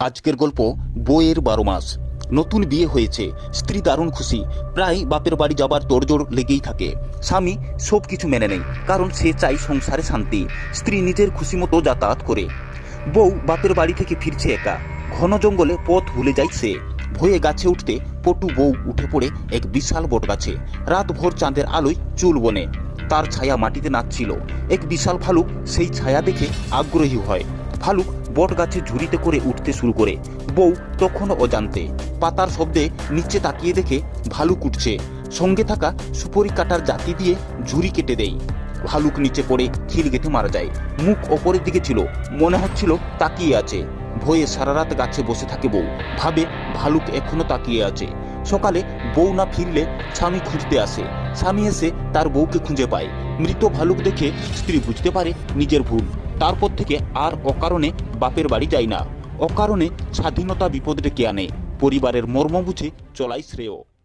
আজকের গল্প বইয়ের বারো মাস। নতুন বিয়ে হয়েছে, স্ত্রী দারুণ খুশি, প্রায় বাপের বাড়ি যাবার তোড়জোড় লেগেই থাকে। স্বামী সব কিছু মেনে নেয়, কারণ সে চাই সংসারে শান্তি, স্ত্রী নিজের খুশি মতো যাতায়াত করে। বউ বাপের বাড়ি থেকে ফিরছে একা, ঘন জঙ্গলে পথ ভুলে যায় সে। ভয়ে গাছে উঠতে পটু বউ উঠে পড়ে এক বিশাল বট গাছে রাত ভোর চাঁদের আলোয় চুল বনে, তার ছায়া মাটিতে নাচছিল। এক বিশাল ভালুক সেই ছায়া দেখে আগ্রহী হয়। ভালুক বট গাছে ঝুড়িতে করে উঠতে শুরু করে। বউ তখনও অজান্তে। পাতার শব্দে নিচে তাকিয়ে দেখে ভালুক উঠছে সঙ্গে থাকা সুপরি কাটার জাতি দিয়ে ঝুড়ি কেটে দেয়। ভালুক নিচে পড়ে খিল গেঁথে মারা যায়। মুখ ওপরের দিকে ছিল, মনে হচ্ছিল তাকিয়ে আছে। ভয়ে সারা রাত গাছে বসে থাকে বউ। ভাবে ভালুক এখনও তাকিয়ে আছে। সকালে বউ না ফিরলে স্বামী খুঁজতে আসে। স্বামী এসে তার বউকে খুঁজে পায়। মৃত ভালুক দেখে স্ত্রী বুঝতে পারে নিজের ভুল। তারপর থেকে আর অকারণে বাপের বাড়ি যায় না। অকারণে স্বাধীনতা বিপদ ডেকে আনে পরিবারের মর্ম বুঝে চলাই শ্রেয়।